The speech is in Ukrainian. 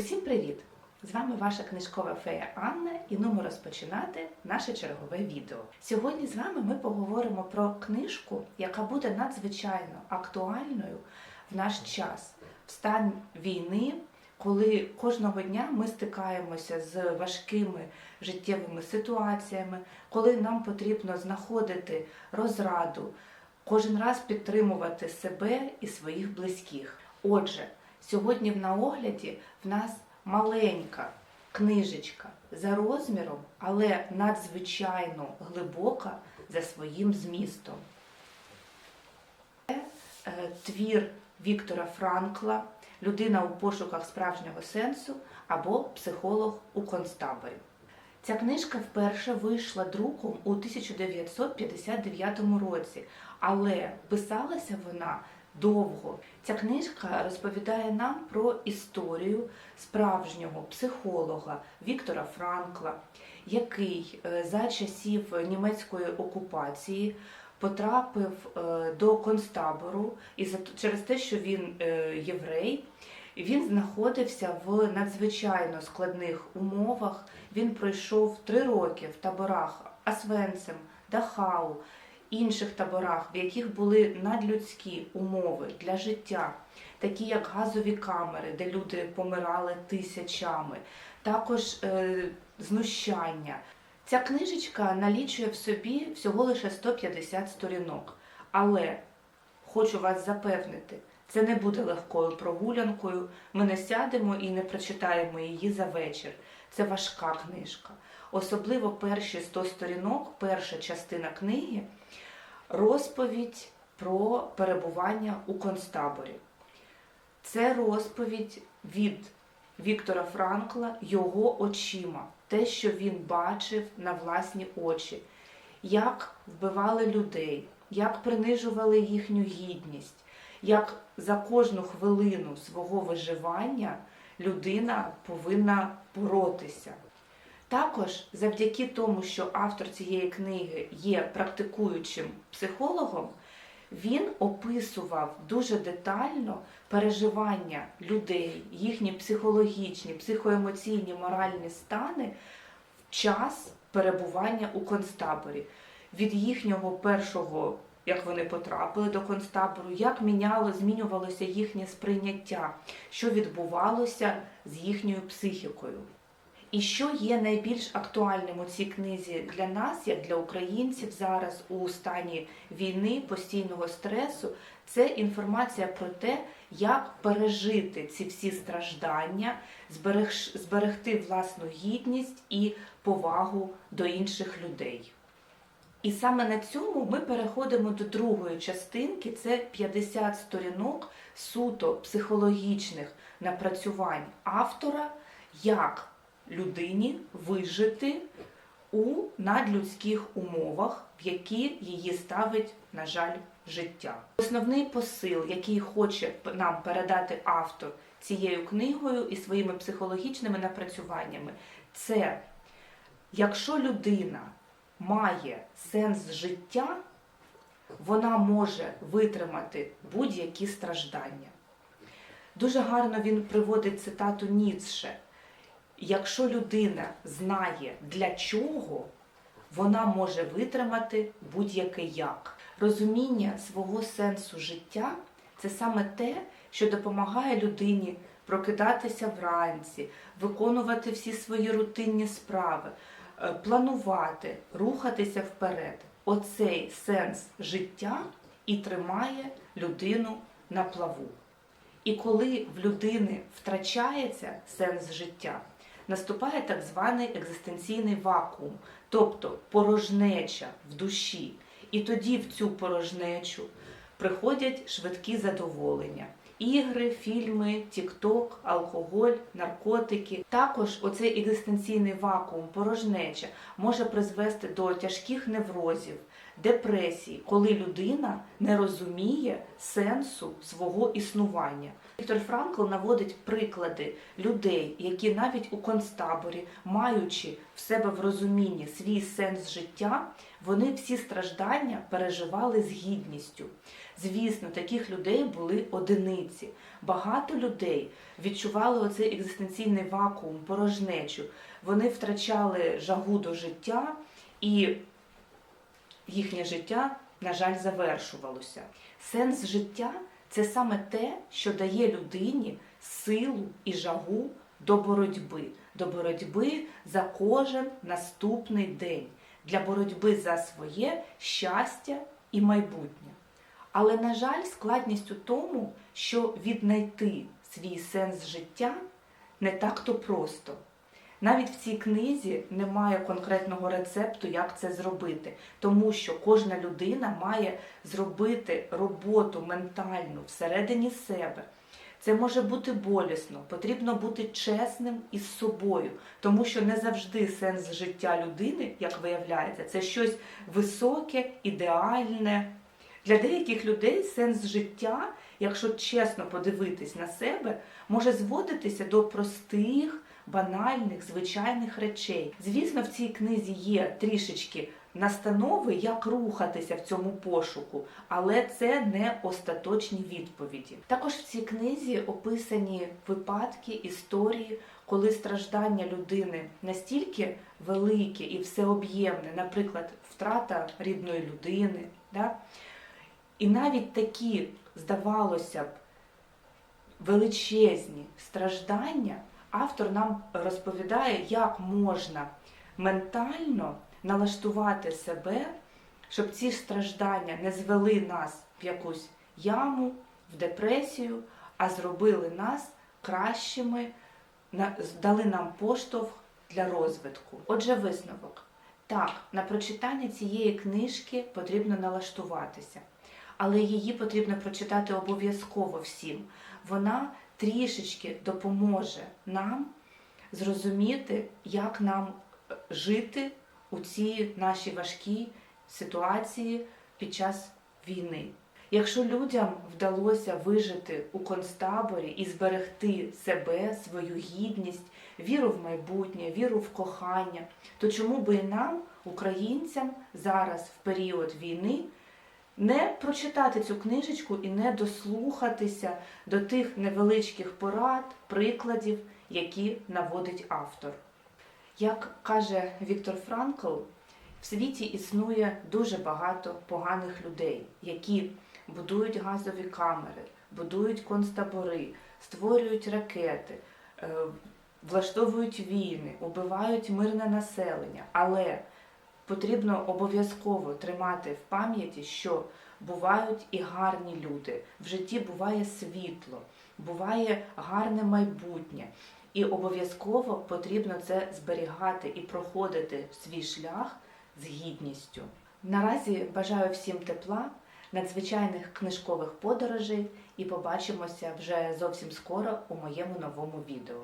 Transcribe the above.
Всім привіт! З вами ваша книжкова фея Анна і ну ми розпочинати наше чергове відео. Сьогодні з вами ми поговоримо про книжку, яка буде надзвичайно актуальною в наш час, в стан війни, коли кожного дня ми стикаємося з важкими життєвими ситуаціями, коли нам потрібно знаходити розраду, кожен раз підтримувати себе і своїх близьких. Отже, сьогодні на огляді в нас маленька книжечка за розміром, але надзвичайно глибока за своїм змістом. Це е, твір Віктора Франкла, людина у пошуках справжнього сенсу або психолог у концтаборі. Ця книжка вперше вийшла друком у 1959 році, але писалася вона довго. Ця книжка розповідає нам про історію справжнього психолога Віктора Франкла, який е, за часів німецької окупації потрапив е, до концтабору і через те, що він е, єврей. Він знаходився в надзвичайно складних умовах. Він пройшов три роки в таборах Освенцим, Дахау, інших таборах, в яких були надлюдські умови для життя, такі як газові камери, де люди помирали тисячами, також е, знущання. Ця книжечка налічує в собі всього лише 150 сторінок. Але хочу вас запевнити, це не буде легкою прогулянкою. Ми не сядемо і не прочитаємо її за вечір. Це важка книжка. Особливо перші 100 сторінок, перша частина книги розповідь про перебування у концтаборі. Це розповідь від Віктора Франкла його очима, те, що він бачив на власні очі, як вбивали людей, як принижували їхню гідність, як за кожну хвилину свого виживання людина повинна боротися. Також завдяки тому, що автор цієї книги є практикуючим психологом, він описував дуже детально переживання людей, їхні психологічні, психоемоційні, моральні стани в час перебування у концтаборі. Від їхнього першого, як вони потрапили до концтабору, як міняло, змінювалося їхнє сприйняття, що відбувалося з їхньою психікою. І що є найбільш актуальним у цій книзі для нас, як для українців зараз у стані війни, постійного стресу, це інформація про те, як пережити ці всі страждання, зберегти власну гідність і повагу до інших людей. І саме на цьому ми переходимо до другої частинки. Це 50 сторінок суто психологічних напрацювань автора, як людині вижити у надлюдських умовах, в які її ставить, на жаль, життя. Основний посил, який хоче нам передати автор цією книгою і своїми психологічними напрацюваннями, це якщо людина має сенс життя, вона може витримати будь-які страждання. Дуже гарно він приводить цитату Ніцше. Якщо людина знає для чого, вона може витримати будь-яке як. Розуміння свого сенсу життя це саме те, що допомагає людині прокидатися вранці, виконувати всі свої рутинні справи, е, планувати, рухатися вперед. Оцей сенс життя і тримає людину на плаву. І коли в людини втрачається сенс життя, наступає так званий екзистенційний вакуум, тобто порожнеча в душі. І тоді в цю порожнечу приходять швидкі задоволення. Ігри, фільми, тікток, алкоголь, наркотики. Також оцей екзистенційний вакуум, порожнеча може призвести до тяжких неврозів, депресії, коли людина не розуміє сенсу свого існування. Віктор Франкл наводить приклади людей, які навіть у концтаборі, маючи в себе в розумінні свій сенс життя, вони всі страждання переживали з гідністю. Звісно, таких людей були одиниці. Багато людей відчували оцей екзистенційний вакуум, порожнечу. Вони втрачали жагу до життя, і їхнє життя, на жаль, завершувалося. Сенс життя це саме те, що дає людині силу і жагу до боротьби, до боротьби за кожен наступний день, для боротьби за своє щастя і майбутнє. Але, на жаль, складність у тому, що віднайти свій сенс життя не так-то просто. Навіть в цій книзі немає конкретного рецепту, як це зробити, тому що кожна людина має зробити роботу ментальну всередині себе. Це може бути болісно, потрібно бути чесним із собою, тому що не завжди сенс життя людини, як виявляється, це щось високе, ідеальне. Для деяких людей сенс життя, якщо чесно подивитись на себе, може зводитися до простих, банальних, звичайних речей. Звісно, в цій книзі є трішечки настанови, як рухатися в цьому пошуку, але це не остаточні відповіді. Також в цій книзі описані випадки, історії, коли страждання людини настільки велике і всеоб'ємне, наприклад, втрата рідної людини. Да? І навіть такі, здавалося б, величезні страждання автор нам розповідає, як можна ментально налаштувати себе, щоб ці страждання не звели нас в якусь яму, в депресію, а зробили нас кращими, дали нам поштовх для розвитку. Отже, висновок. Так, на прочитання цієї книжки потрібно налаштуватися, але її потрібно прочитати обов'язково всім. Вона трішечки допоможе нам зрозуміти, як нам жити у цій нашій важкій ситуації під час війни. Якщо людям вдалося вижити у концтаборі і зберегти себе, свою гідність, віру в майбутнє, віру в кохання, то чому би і нам, українцям, зараз в період війни, не прочитати цю книжечку і не дослухатися до тих невеличких порад, прикладів, які наводить автор. Як каже Віктор Франкл, в світі існує дуже багато поганих людей, які будують газові камери, будують концтабори, створюють ракети, е, влаштовують війни, убивають мирне населення. Але потрібно обов'язково тримати в пам'яті, що бувають і гарні люди. В житті буває світло, буває гарне майбутнє. І обов'язково потрібно це зберігати і проходити свій шлях з гідністю. Наразі бажаю всім тепла, надзвичайних книжкових подорожей і побачимося вже зовсім скоро у моєму новому відео.